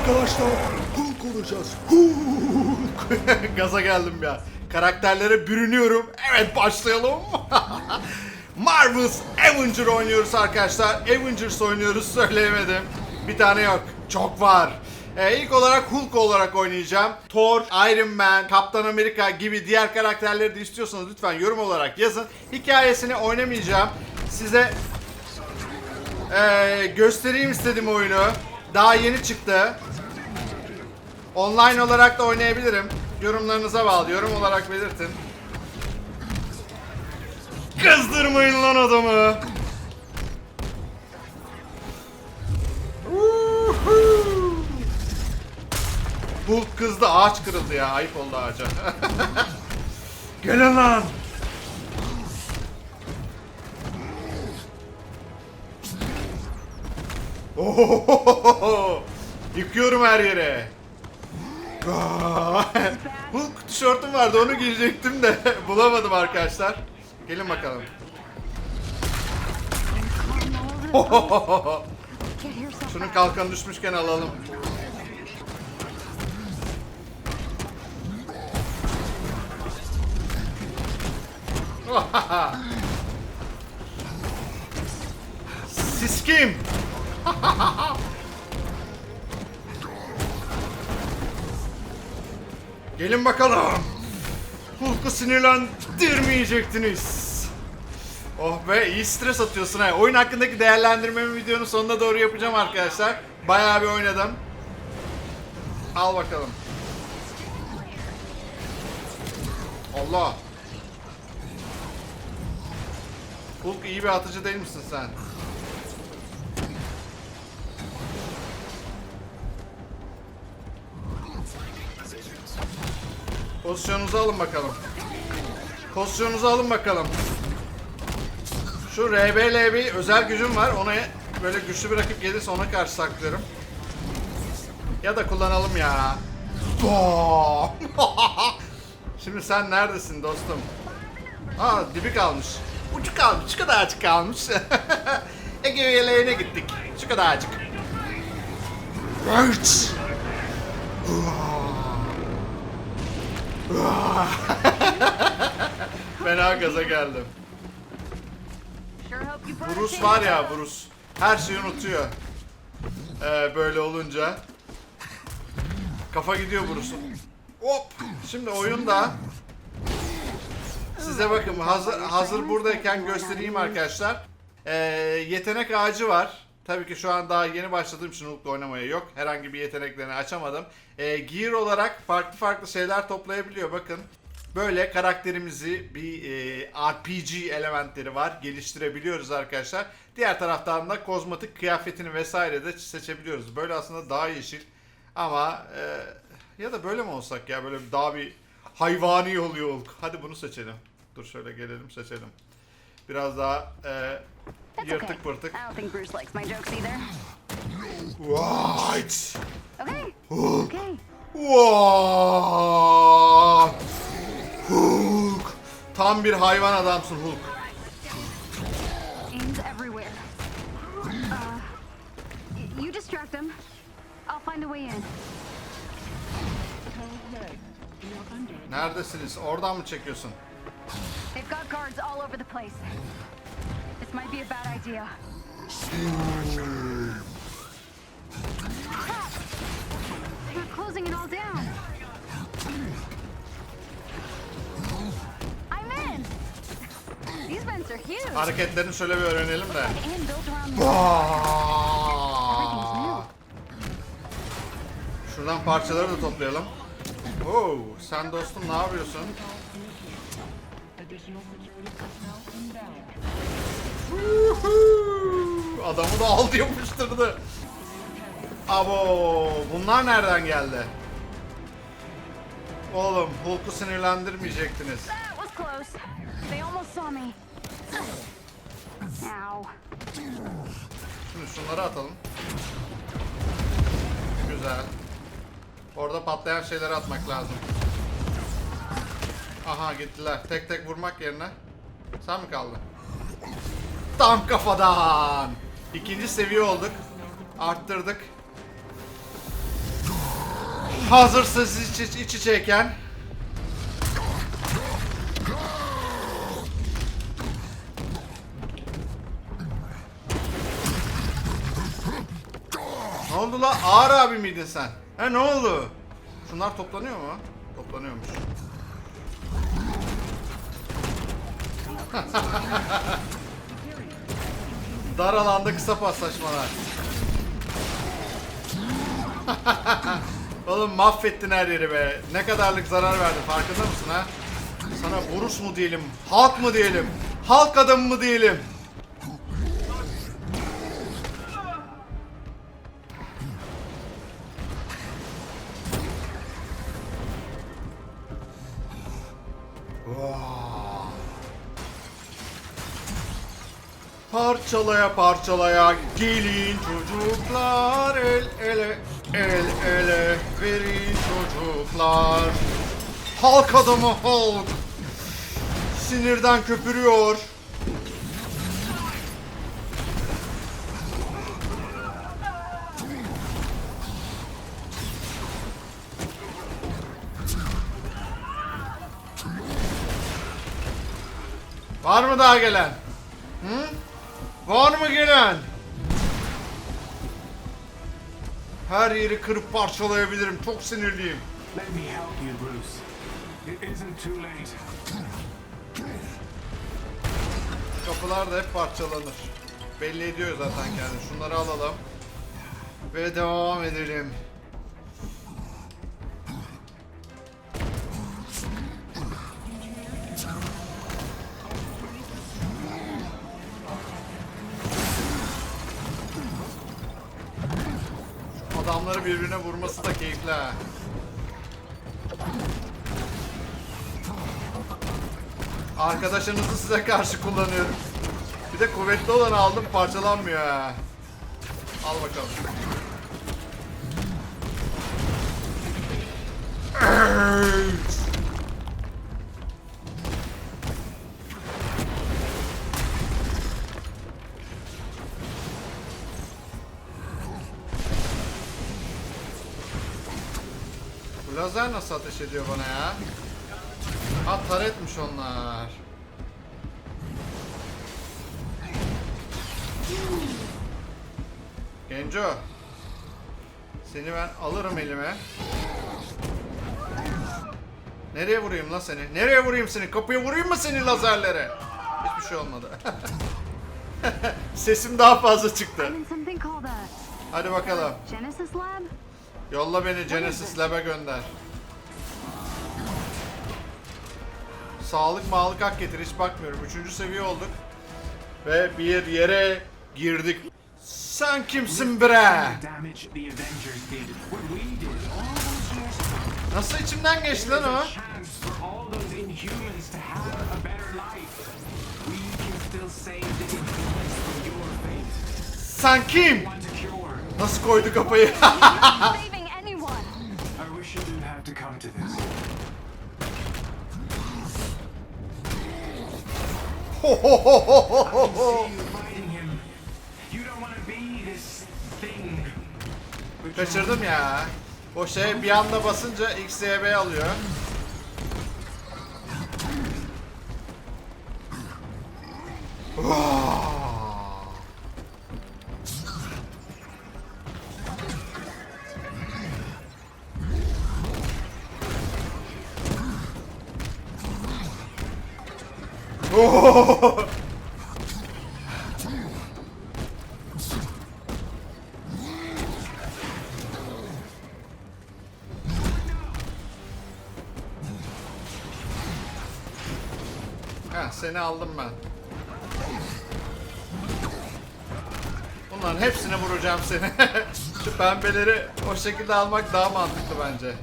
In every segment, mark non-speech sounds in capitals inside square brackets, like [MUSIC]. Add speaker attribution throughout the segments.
Speaker 1: arkadaşlar Hulk olacağız. Hulk. [LAUGHS] Gaza geldim ya. Karakterlere bürünüyorum. Evet başlayalım. [LAUGHS] Marvel's Avenger oynuyoruz arkadaşlar. Avengers oynuyoruz söyleyemedim. Bir tane yok. Çok var. Ee, ilk olarak Hulk olarak oynayacağım. Thor, Iron Man, Kaptan Amerika gibi diğer karakterleri de istiyorsanız lütfen yorum olarak yazın. Hikayesini oynamayacağım. Size ee, göstereyim istedim oyunu. Daha yeni çıktı. Online olarak da oynayabilirim. Yorumlarınıza bağlı. Yorum olarak belirtin. Kızdırmayın lan adamı. Hulk kızdı. Ağaç kırıldı ya. Ayıp oldu ağaca. [LAUGHS] Gelin lan. Ohohoho! Yıkıyorum her yere. [LAUGHS] Hulk tişörtüm vardı onu giyecektim de [LAUGHS] bulamadım arkadaşlar. Gelin bakalım. Şunun kalkanı düşmüşken alalım. Siz kim? [LAUGHS] Gelin bakalım. Hulk'u sinirlendirmeyecektiniz. Oh be iyi stres atıyorsun ha. Oyun hakkındaki değerlendirmemi videonun sonuna doğru yapacağım arkadaşlar. Bayağı bir oynadım. Al bakalım. Allah. Hulk iyi bir atıcı değil misin sen? Pozisyonunuzu alın bakalım. Pozisyonunuzu alın bakalım. Şu RBLB özel gücüm var. Ona böyle güçlü bir rakip gelirse ona karşı saklıyorum. Ya da kullanalım ya. [LAUGHS] Şimdi sen neredesin dostum? Aa dibi kalmış. Ucu kalmış. Şu kadarcık kalmış. [LAUGHS] Ege yeleğine gittik. Şu kadarcık. Right. [LAUGHS] Fena gaza geldim. Bruce var ya Bruce. Her şeyi unutuyor. Ee, böyle olunca. Kafa gidiyor Bruce'un. Hop. Şimdi oyunda size bakın hazır, hazır buradayken göstereyim arkadaşlar. Ee, yetenek ağacı var. Tabii ki şu an daha yeni başladığım için Hulk'la oynamaya yok. Herhangi bir yeteneklerini açamadım. Ee, gear olarak farklı farklı şeyler toplayabiliyor bakın. Böyle karakterimizi bir e, RPG elementleri var. Geliştirebiliyoruz arkadaşlar. Diğer taraftan da kozmetik kıyafetini vesaire de seçebiliyoruz. Böyle aslında daha yeşil. Ama e, ya da böyle mi olsak ya böyle daha bir hayvani oluyor Hulk. Hadi bunu seçelim. Dur şöyle gelelim seçelim. Biraz daha e,
Speaker 2: That's okay.
Speaker 1: yırtık pırtık.
Speaker 2: I don't think Bruce likes my jokes either.
Speaker 1: Right.
Speaker 2: Okay.
Speaker 1: Hulk.
Speaker 2: Okay.
Speaker 1: What? Hulk. Tam bir hayvan adamsın Hulk.
Speaker 2: Aim's everywhere. Uh, you distract them. I'll find a way in.
Speaker 1: Neredesiniz? Oradan mı çekiyorsun?
Speaker 2: They've got guards all over the place. This might be a bad idea. They're closing it all down. I'm in. These vents are huge
Speaker 1: Hareketlerini şöyle bir öğrenelim de.
Speaker 2: and built around the Everything's
Speaker 1: Aa!
Speaker 2: new.
Speaker 1: Şuradan parçaları da toplayalım. Oo, sen dostum ne yapıyorsun? Woohoo! Adamı da aldı yapıştırdı. Abo, bunlar nereden geldi? Oğlum, Hulk'u sinirlendirmeyecektiniz. Şimdi şunları atalım. Güzel. Orada patlayan şeyleri atmak lazım. Aha gittiler. Tek tek vurmak yerine. Sen mi kaldın? Tam kafadan. İkinci seviye olduk. Arttırdık. Hazırsız iç, iç içeyken Ne oldu la? Ağır abi miydin sen? He ne oldu? Şunlar toplanıyor mu? Toplanıyormuş. [LAUGHS] Dar alanda kısa paslaşmalar. [LAUGHS] Oğlum mahvettin her yeri be. Ne kadarlık zarar verdin farkında mısın ha? Sana Borus mu diyelim, halk mı diyelim, halk adamı mı diyelim? Parçalaya parçalaya gelin çocuklar el ele el ele verin çocuklar Halk adamı Hulk sinirden köpürüyor Var mı daha gelen? Hı? Var mı gelen? Her yeri kırıp parçalayabilirim. Çok sinirliyim.
Speaker 3: Let me help you, Bruce. It isn't too late.
Speaker 1: Kapılar da hep parçalanır. Belli ediyor zaten kendini. Şunları alalım. Ve devam edelim. Adamları birbirine vurması da keyifli ha. Arkadaşınızı size karşı kullanıyorum. Bir de kuvvetli olanı aldım parçalanmıyor ha. Al bakalım. Lazer nasıl ateş ediyor bana ya? Ha taretmiş onlar. Genco. Seni ben alırım elime. Nereye vurayım la seni? Nereye vurayım seni? Kapıya vurayım mı seni lazerlere? Hiçbir şey olmadı. [LAUGHS] Sesim daha fazla çıktı. Hadi bakalım. Yolla beni Genesis Lab'e gönder. Sağlık mağlık hak getir hiç bakmıyorum. Üçüncü seviye olduk. Ve bir yere girdik. Sen kimsin bre? Nasıl içimden geçti lan o? Sen kim? Nasıl koydu kafayı?
Speaker 3: Have to come to this. [LAUGHS]
Speaker 1: Kaçırdım ya. O şey bir anda basınca XYB alıyor. Vaa! [LAUGHS] Heh, seni aldım ben. Bunların hepsine vuracağım seni. [LAUGHS] Şu pembeleri o şekilde almak daha mantıklı bence.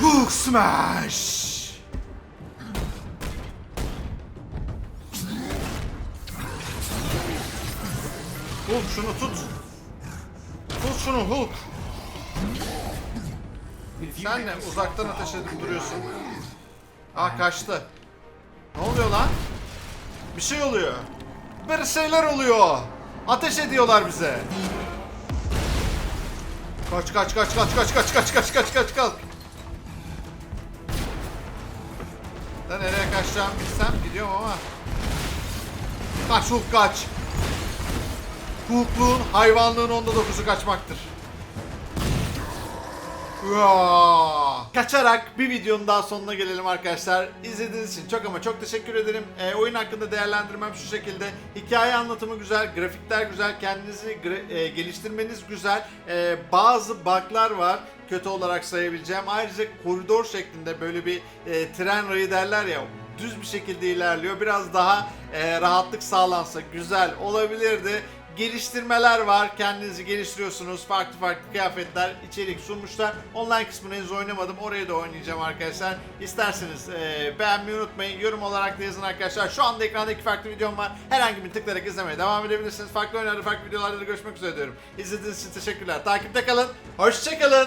Speaker 1: Hulk smash! Hulk şunu tut. Tut şunu Hulk. Sen ne uzaktan ateş edip duruyorsun. Aa kaçtı. Ne oluyor lan? Bir şey oluyor. Bir şeyler oluyor. Ateş ediyorlar bize. Kaç kaç kaç kaç kaç kaç kaç kaç kaç kaç kaç. Da nereye kaçacağım bilsem gidiyorum ama. Kaç Hulk kaç. Hulkluğun hayvanlığın onda dokuzu kaçmaktır. Kaçarak bir videonun daha sonuna gelelim arkadaşlar. İzlediğiniz için çok ama çok teşekkür ederim. Ee, oyun hakkında değerlendirmem şu şekilde. Hikaye anlatımı güzel, grafikler güzel, kendinizi e, geliştirmeniz güzel. Ee, bazı bug'lar var kötü olarak sayabileceğim. Ayrıca koridor şeklinde böyle bir e, tren rayı derler ya düz bir şekilde ilerliyor. Biraz daha e, rahatlık sağlansa güzel olabilirdi geliştirmeler var. Kendinizi geliştiriyorsunuz. Farklı farklı kıyafetler, içerik sunmuşlar. Online kısmını henüz oynamadım. Orayı da oynayacağım arkadaşlar. İsterseniz e, beğenmeyi unutmayın. Yorum olarak da yazın arkadaşlar. Şu anda ekranda iki farklı videom var. Herhangi bir tıklayarak izlemeye devam edebilirsiniz. Farklı oyunlarda, farklı videolarda da görüşmek üzere diyorum. İzlediğiniz için teşekkürler. Takipte kalın. Hoşçakalın.